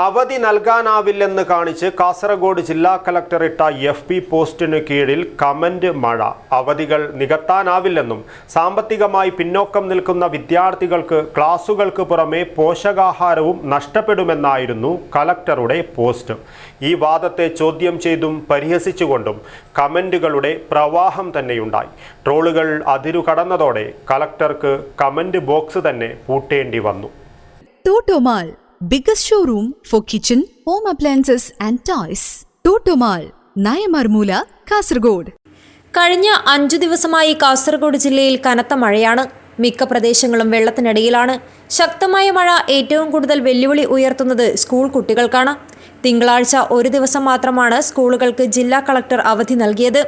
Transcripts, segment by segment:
അവധി നൽകാനാവില്ലെന്ന് കാണിച്ച് കാസർഗോഡ് ജില്ലാ കളക്ടർ ഇട്ട എഫ് പി പോസ്റ്റിനു കീഴിൽ കമന്റ് മഴ. അവധികൾ നികത്താനാവില്ലെന്നും സാമ്പത്തികമായി പിന്നോക്കം നിൽക്കുന്ന വിദ്യാർത്ഥികൾക്ക് ക്ലാസുകൾക്ക് പുറമെ പോഷകാഹാരവും നഷ്ടപ്പെടുമെന്നായിരുന്നു കളക്ടറുടെ പോസ്റ്റ്. ഈ വാദത്തെ ചോദ്യം ചെയ്തും പരിഹസിച്ചുകൊണ്ടും കമന്റുകളുടെ പ്രവാഹം തന്നെയുണ്ടായി. ട്രോളുകൾ അതിരു കടന്നതോടെ കളക്ടർക്ക് കമന്റ് ബോക്സ് തന്നെ പൂട്ടേണ്ടി വന്നു. Biggest showroom for kitchen home appliances and toys Totomall Nayamarmoola Kasaragod കഴിഞ്ഞ അഞ്ചു ദിവസമായി കാസർഗോഡ് ജില്ലയിൽ കനത്ത മഴയാണ്. മിക്ക പ്രദേശങ്ങളും വെള്ളത്തിനടിയിലാണ്. ശക്തമായ മഴ ഏറ്റവും കൂടുതൽ വെല്ലുവിളി ഉയർത്തുന്നത് സ്കൂൾ കുട്ടികൾക്കാണ്. തിങ്കളാഴ്ച ഒരു ദിവസം മാത്രമാണ് സ്കൂളുകൾക്ക് ജില്ലാ കളക്ടർ അവധി നൽകിയത്.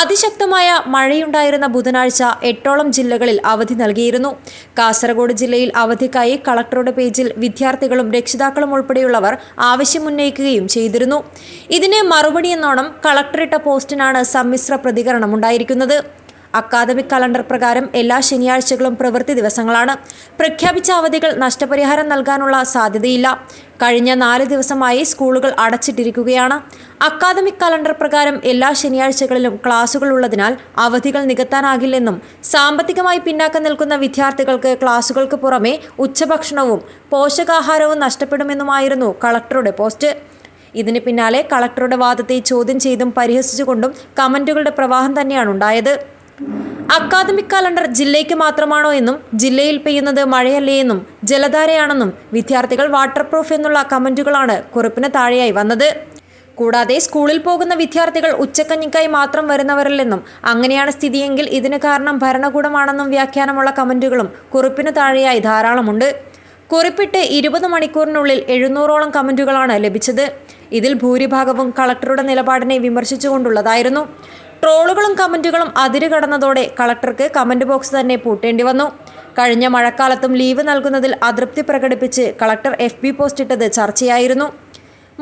അതിശക്തമായ മഴയുണ്ടായിരുന്ന ബുധനാഴ്ച എട്ടോളം ജില്ലകളിൽ അവധി നൽകിയിരുന്നു. കാസർഗോഡ് ജില്ലയിൽ അവധിക്കായി കളക്ടറുടെ പേജിൽ വിദ്യാർത്ഥികളും രക്ഷിതാക്കളും ഉൾപ്പെടെയുള്ളവർ ആവശ്യമുന്നയിക്കുകയും ചെയ്തിരുന്നു. ഇതിന് മറുപടിയെന്നോണം കളക്ടറിട്ട പോസ്റ്റിനാണ് സമ്മിശ്ര പ്രതികരണം ഉണ്ടായിരിക്കുന്നത്. അക്കാദമിക് കലണ്ടർ പ്രകാരം എല്ലാ ശനിയാഴ്ചകളും പ്രവൃത്തി ദിവസങ്ങളാണ്. പ്രഖ്യാപിച്ച അവധികൾ നഷ്ടപരിഹാരം നൽകാനുള്ള സാധ്യതയില്ല. കഴിഞ്ഞ നാല് ദിവസമായി സ്കൂളുകൾ അടച്ചിട്ടിരിക്കുകയാണ്. അക്കാദമിക് കലണ്ടർ പ്രകാരം എല്ലാ ശനിയാഴ്ചകളിലും ക്ലാസുകൾ ഉള്ളതിനാൽ അവധികൾ നികത്താനാകില്ലെന്നും സാമ്പത്തികമായി പിന്നാക്കം നിൽക്കുന്ന വിദ്യാർത്ഥികൾക്ക് ക്ലാസുകൾക്ക് പുറമെ ഉച്ചഭക്ഷണവും പോഷകാഹാരവും നഷ്ടപ്പെടുമെന്നുമായിരുന്നു കളക്ടറുടെ പോസ്റ്റ്. ഇതിന് പിന്നാലെ കളക്ടറുടെ വാദത്തെ ചോദ്യം ചെയ്തും പരിഹസിച്ചുകൊണ്ടും കമന്റുകളുടെ പ്രവാഹം തന്നെയാണ് ഉണ്ടായത്. അക്കാദമിക് കലണ്ടർ ജില്ലയ്ക്ക് മാത്രമാണോ എന്നും ജില്ലയിൽ പെയ്യുന്നത് മഴയല്ലേ എന്നും ജലധാരയാണെന്നും വിദ്യാർത്ഥികൾ വാട്ടർ പ്രൂഫ് എന്നുള്ള കമന്റുകളാണ് കുറിപ്പിന് താഴെയായി വന്നത്. കൂടാതെ സ്കൂളിൽ പോകുന്ന വിദ്യാർത്ഥികൾ ഉച്ചക്കഞ്ഞിക്കായി മാത്രം വരുന്നവരല്ലെന്നും അങ്ങനെയാണ് സ്ഥിതിയെങ്കിൽ ഇതിന് കാരണം ഭരണകൂടമാണെന്നും വ്യാഖ്യാനമുള്ള കമന്റുകളും കുറിപ്പിന് താഴെയായി ധാരാളമുണ്ട്. കുറിപ്പിട്ട് ഇരുപത് മണിക്കൂറിനുള്ളിൽ എഴുന്നൂറോളം കമന്റുകളാണ് ലഭിച്ചത്. ഇതിൽ ഭൂരിഭാഗവും കളക്ടറുടെ നിലപാടിനെ വിമർശിച്ചുകൊണ്ടുള്ളതായിരുന്നു. ട്രോളുകളും കമന്റുകളും അതിര് കടന്നതോടെ കളക്ടർക്ക് കമന്റ് ബോക്സ് തന്നെ പൂട്ടേണ്ടി വന്നു. കഴിഞ്ഞ മഴക്കാലത്തും ലീവ് നൽകുന്നതിൽ അതൃപ്തി പ്രകടിപ്പിച്ച് കളക്ടർ എഫ് ബി പോസ്റ്റ് ഇട്ടത് ചർച്ചയായിരുന്നു.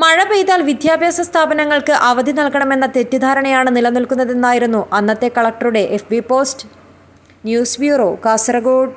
മഴ പെയ്താൽ വിദ്യാഭ്യാസ സ്ഥാപനങ്ങൾക്ക് അവധി നൽകണമെന്ന തെറ്റിദ്ധാരണയാണ് നിലനിൽക്കുന്നതെന്നായിരുന്നു അന്നത്തെ കളക്ടറുടെ F post. News bureau Kasaragod.